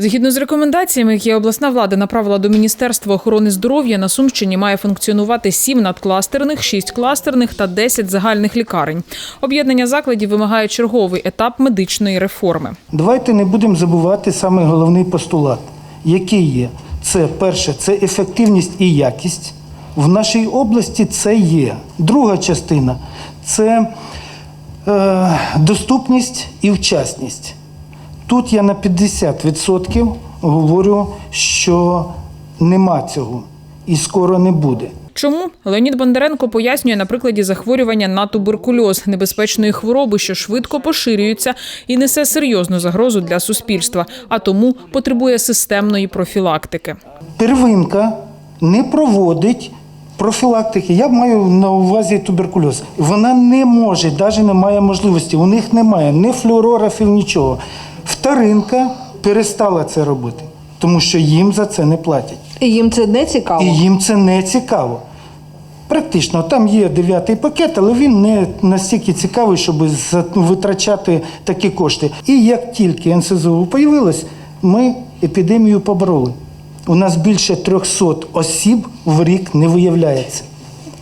Згідно з рекомендаціями, які обласна влада направила до Міністерства охорони здоров'я, на Сумщині має функціонувати 7 надкластерних, 6 кластерних та 10 загальних лікарень. Об'єднання закладів вимагає черговий етап медичної реформи. Давайте не будемо забувати саме головний постулат, який є. Це перше, це ефективність і якість. В нашій області це є. Друга частина це е, доступність і вчасність. Тут я на 50% говорю, що нема цього і скоро не буде. Чому Леонід Бондаренко пояснює на прикладі захворювання на туберкульоз, небезпечної хвороби, що швидко поширюється і несе серйозну загрозу для суспільства, а тому потребує системної профілактики. Первинка не проводить профілактики. Я маю на увазі туберкульоз. Вона не може, навіть не має можливості. У них немає ні флюорографів, нічого. Вторинка перестала це робити, тому що їм за це не платять. І їм це не цікаво. І їм це не цікаво. Практично, там є дев'ятий пакет, але він не настільки цікавий, щоб витрачати такі кошти. І як тільки НСЗУ появилось, ми епідемію побороли. У нас більше 300 осіб в рік не виявляється.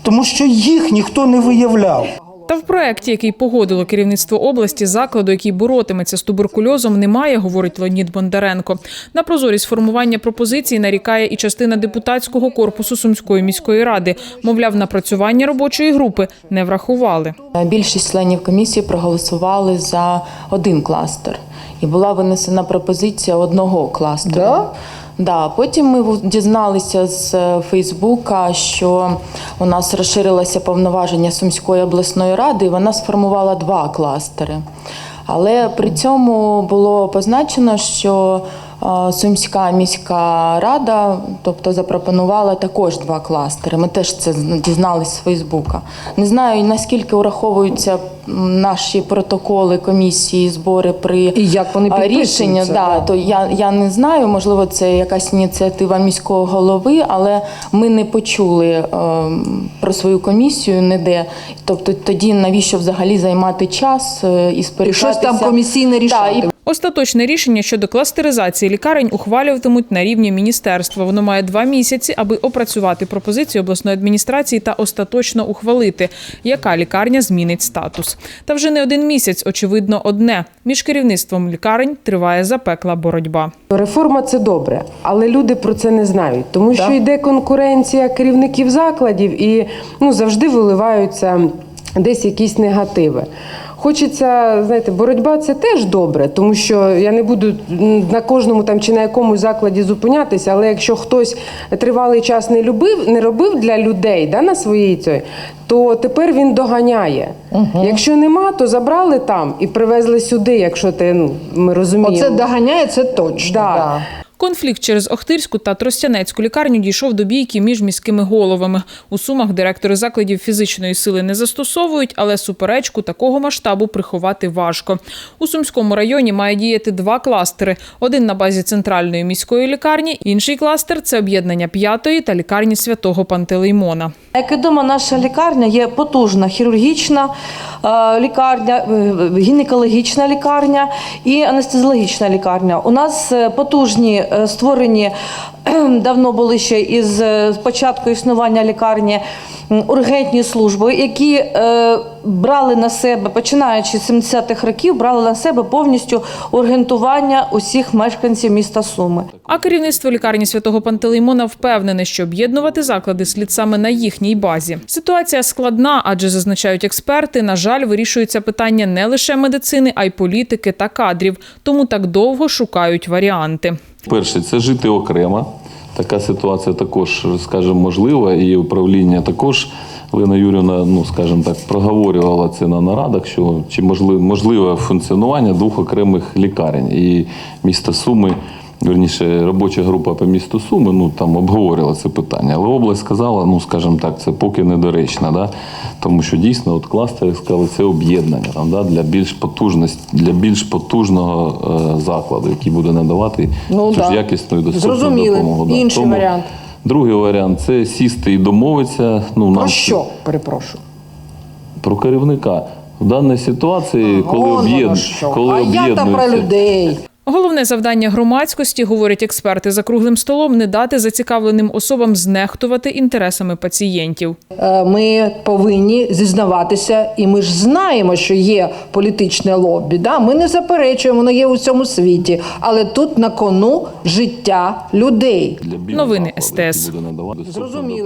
Тому що їх ніхто не виявляв. Та в проєкті, який погодило керівництво області, закладу, який боротиметься з туберкульозом, немає, говорить Леонід Бондаренко. На прозорість формування пропозицій нарікає і частина депутатського корпусу Сумської міської ради. Мовляв, напрацювання робочої групи не врахували. Більшість членів комісії проголосували за один кластер, і була винесена пропозиція одного кластеру. Да? Да, потім ми дізналися з е, Фейсбука, що у нас розширилося повноваження Сумської обласної ради, і вона сформувала два кластери. Але при цьому було позначено, що Сумська міська рада, тобто запропонувала також два кластери. Ми теж це зна- дізналися з Фейсбука. Не знаю наскільки враховуються наші протоколи комісії, збори при І як вони рішення. Да, да. то я, я не знаю, можливо, це якась ініціатива міського голови, але ми не почули е, про свою комісію ніде. Тобто тоді навіщо взагалі займати час е, і І щось там комісійне Да, рішати. і Остаточне рішення щодо кластеризації лікарень ухвалюватимуть на рівні міністерства. Воно має два місяці, аби опрацювати пропозицію обласної адміністрації та остаточно ухвалити, яка лікарня змінить статус. Та вже не один місяць, очевидно, одне між керівництвом лікарень триває запекла боротьба. Реформа це добре, але люди про це не знають, тому що йде конкуренція керівників закладів і ну завжди виливаються десь якісь негативи. Хочеться, знаєте, боротьба це теж добре, тому що я не буду на кожному там чи на якомусь закладі зупинятися, але якщо хтось тривалий час не любив, не робив для людей да, на своїй цій, то тепер він доганяє. Якщо нема, то забрали там і привезли сюди, якщо ти ну ми розуміємо. Оце доганяє, це точно. Да. Да. Конфлікт через Охтирську та Тростянецьку лікарню дійшов до бійки між міськими головами. У сумах директори закладів фізичної сили не застосовують, але суперечку такого масштабу приховати важко. У сумському районі має діяти два кластери: один на базі центральної міської лікарні, інший кластер це об'єднання п'ятої та лікарні святого Пантелеймона. Як наша лікарня є потужна хірургічна е, лікарня, е, гінекологічна лікарня і анестезіологічна лікарня. У нас е, потужні створені давно були ще із е, початку існування лікарні ургентні служби, які е, брали на себе, починаючи з 70-х років, брали на себе повністю ургентування усіх мешканців міста Суми. А керівництво лікарні святого Пантелеймона впевнене, що об'єднувати заклади слід саме на їхній базі. Ситуація складна, адже зазначають експерти. На жаль, вирішується питання не лише медицини, а й політики та кадрів. Тому так довго шукають варіанти. Перше, це жити окремо. Така ситуація також, скажімо, можлива, і управління також. Лена Юрівна, ну скажімо так, проговорювала це на нарадах, що чи можливе, функціонування двох окремих лікарень. І міста Суми, верніше, робоча група по місту Суми, ну там обговорювала це питання. Але область сказала, ну скажімо так, це поки недоречно, да? тому що дійсно от кластери сказали, це об'єднання там, да? для більш потужності, для більш потужного е, закладу, який буде надавати Ну, цю ж якісну і доступну Зрозуміли. допомогу. Да. Інший варіант. Другий варіант це сісти і домовитися. Ну, Про нам що? Перепрошую. про керівника. В даній ситуації, коли Вон воно об'єд... коли а я та про людей. Головне завдання громадськості, говорять експерти за круглим столом, не дати зацікавленим особам знехтувати інтересами пацієнтів. Е, Ми повинні зізнаватися, і ми ж знаємо, що є політичне лобі. Да? Ми не заперечуємо, воно є у всьому світі. Але тут на кону життя людей. Новини СТС. Зрозуміло.